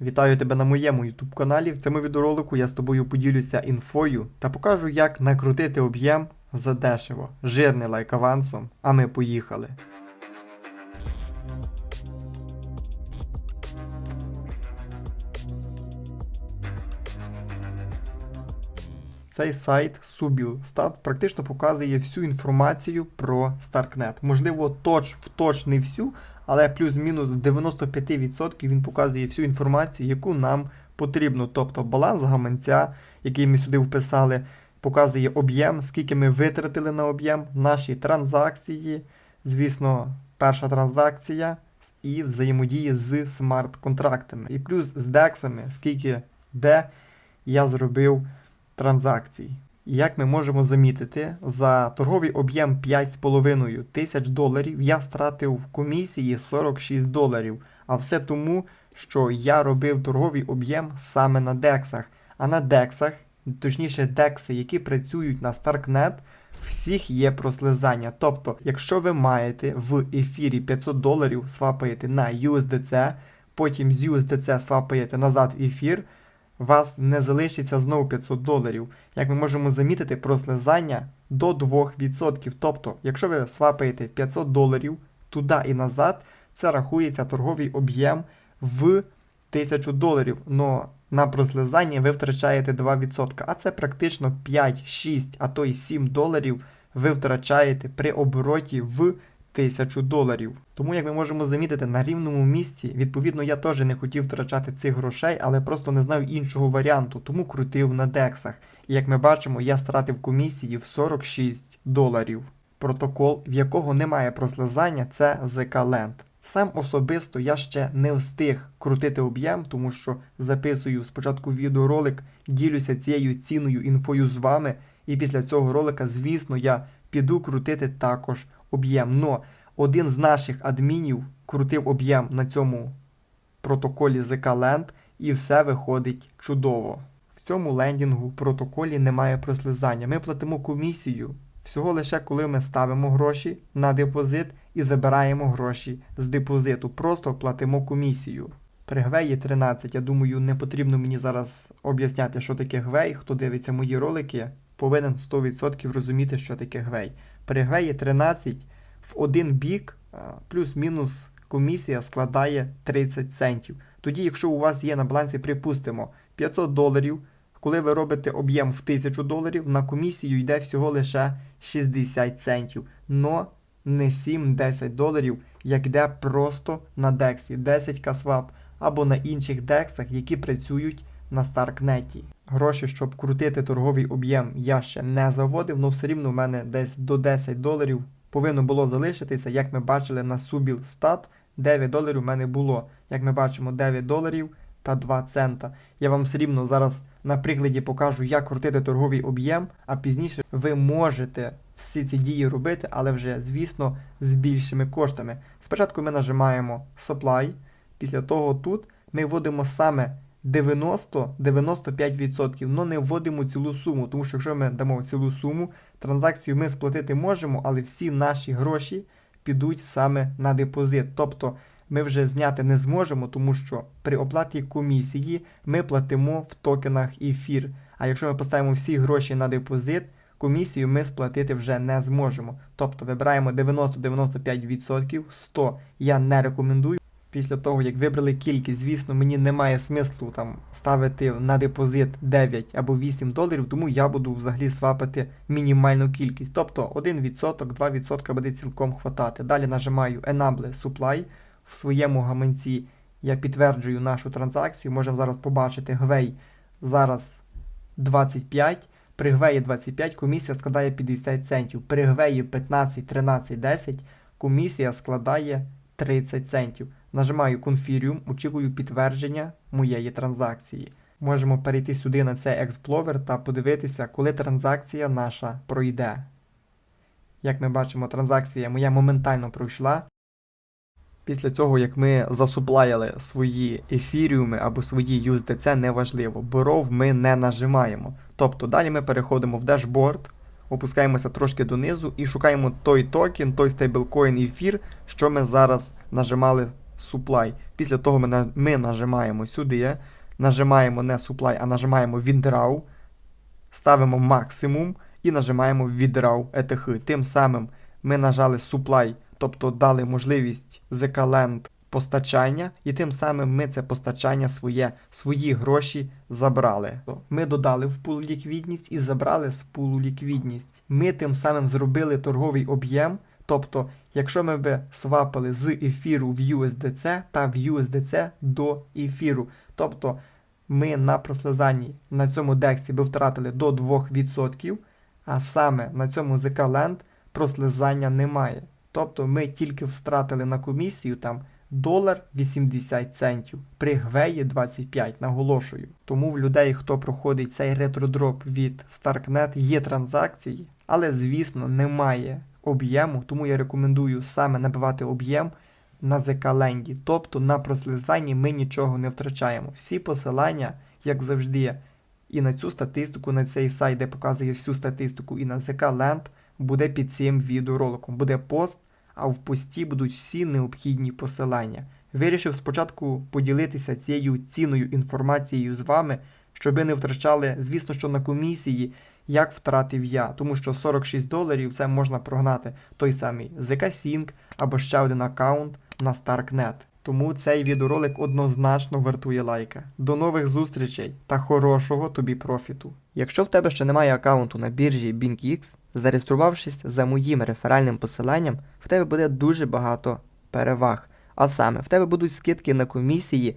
Вітаю тебе на моєму YouTube каналі. В цьому відеоролику я з тобою поділюся інфою та покажу, як накрутити об'єм задешево. Жирний лайк авансом, а ми поїхали. Цей сайт Subilstat практично показує всю інформацію про StarkNet. Можливо, точ в точ не всю, але плюс-мінус в 95% він показує всю інформацію, яку нам потрібно. Тобто баланс гаманця, який ми сюди вписали, показує об'єм, скільки ми витратили на об'єм, наші транзакції, звісно, перша транзакція і взаємодії з смарт-контрактами. І плюс з дексами, скільки де я зробив транзакцій. Як ми можемо замітити, за торговий об'єм 5,5 тисяч доларів я стратив в комісії 46 доларів. А все тому, що я робив торговий об'єм саме на дексах. А на дексах, точніше, декси, які працюють на StarkNet, всіх є прослизання. Тобто, якщо ви маєте в ефірі 500 доларів, свапаєте на USDC, потім з USDC свапаєте назад в ефір, вас не залишиться знову 500 доларів. Як ми можемо замітити, прослизання до 2%. Тобто, якщо ви свапаєте 500 доларів туди і назад, це рахується торговий об'єм в 1000 доларів. Но на прослизання ви втрачаєте 2%. А це практично 5, 6, а то й 7 доларів ви втрачаєте при обороті в 1000 доларів. Тому, як ми можемо замітити, на рівному місці, відповідно, я теж не хотів втрачати цих грошей, але просто не знав іншого варіанту, тому крутив на дексах. І як ми бачимо, я стратив комісії в 46 доларів. Протокол, в якого немає прослизання, це ZK Land. Сам особисто я ще не встиг крутити об'єм, тому що записую спочатку відеоролик, ділюся цією цінною інфою з вами, і після цього ролика, звісно, я піду крутити також об'єм. Но один з наших адмінів крутив об'єм на цьому протоколі ZK Land, і все виходить чудово. В цьому лендінгу протоколі немає прослизання. Ми платимо комісію всього лише коли ми ставимо гроші на депозит і забираємо гроші з депозиту. Просто платимо комісію. При гвеї 13, я думаю, не потрібно мені зараз об'ясняти, що таке гвей. Хто дивиться мої ролики, повинен 100% розуміти, що таке гвей. Гвеї 13 в один бік плюс-мінус комісія складає 30 центів. Тоді, якщо у вас є на балансі, припустимо, 500 доларів, коли ви робите об'єм в 1000 доларів, на комісію йде всього лише 60 центів. Но не 7-10 доларів, як йде просто на дексі 10 касвап або на інших дексах, які працюють на Старкнеті. Гроші, щоб крутити торговий об'єм, я ще не заводив, але все рівно в мене десь до 10 доларів повинно було залишитися, як ми бачили на Subil Stat, 9 доларів в мене було. Як ми бачимо, 9 доларів та 2 цента. Я вам все рівно зараз на прикладі покажу, як крутити торговий об'єм, а пізніше ви можете всі ці дії робити, але вже, звісно, з більшими коштами. Спочатку ми нажимаємо Supply, після того тут ми вводимо саме 90-95%, але не вводимо цілу суму, тому що якщо ми дамо цілу суму, транзакцію ми сплатити можемо, але всі наші гроші підуть саме на депозит. Тобто ми вже зняти не зможемо, тому що при оплаті комісії ми платимо в токенах ефір. А якщо ми поставимо всі гроші на депозит, комісію ми сплатити вже не зможемо. Тобто вибираємо 90-95%, 100 я не рекомендую. Після того, як вибрали кількість, звісно, мені немає смислу там ставити на депозит 9 або 8 доларів, тому я буду взагалі свапати мінімальну кількість. Тобто 1%, 2% буде цілком хватати. Далі нажимаю Enable Supply. В своєму гаманці я підтверджую нашу транзакцію. Можемо зараз побачити гвей зараз 25. При гвеї 25 комісія складає 50 центів. При гвеї 15, 13, 10 комісія складає 30 центів. Нажимаю Confirm, очікую підтвердження моєї транзакції. Можемо перейти сюди на цей Explorer та подивитися, коли транзакція наша пройде. Як ми бачимо, транзакція моя моментально пройшла. Після цього, як ми засуплаяли свої ефіріуми або свої USDC, неважливо, боров ми не нажимаємо. Тобто далі ми переходимо в дашборд, опускаємося трошки донизу і шукаємо той токен, той стейблкоін ефір, що ми зараз нажимали supply. Після того ми, ми нажимаємо сюди, нажимаємо не supply, а нажимаємо withdraw, ставимо максимум і нажимаємо withdraw ETH. Тим самим ми нажали supply, тобто дали можливість ZK-Land постачання, і тим самим ми це постачання своє, свої гроші забрали. Ми додали в пул ліквідність і забрали з пулу ліквідність. Ми тим самим зробили торговий об'єм. Тобто, якщо ми би свапили з ефіру в USDC та в USDC до ефіру, тобто ми на прослизанні на цьому дексі би втратили до 2%, а саме на цьому ZK Land прослизання немає. Тобто ми тільки втратили на комісію там долар 80 центів, при гвеї 25, наголошую. Тому в людей, хто проходить цей ретродроп від Starknet, є транзакції, але звісно немає об'єму, тому я рекомендую саме набивати об'єм на ZK. Тобто на прослизанні ми нічого не втрачаємо. Всі посилання, як завжди, і на цю статистику, на цей сайт, де показує всю статистику, і на ZK буде під цим відеороликом. Буде пост, а в пості будуть всі необхідні посилання. Вирішив спочатку поділитися цією цінною інформацією з вами, щоб не втрачали, звісно, що на комісії, як втратив я, тому що 46 доларів це можна прогнати той самий ZK Sync або ще один аккаунт на Starknet. Тому цей відеоролик однозначно вартує лайка. До нових зустрічей та хорошого тобі профіту. Якщо в тебе ще немає аккаунту на біржі BinkX, зареєструвавшись за моїм реферальним посиланням, в тебе буде дуже багато переваг. А саме, в тебе будуть скидки на комісії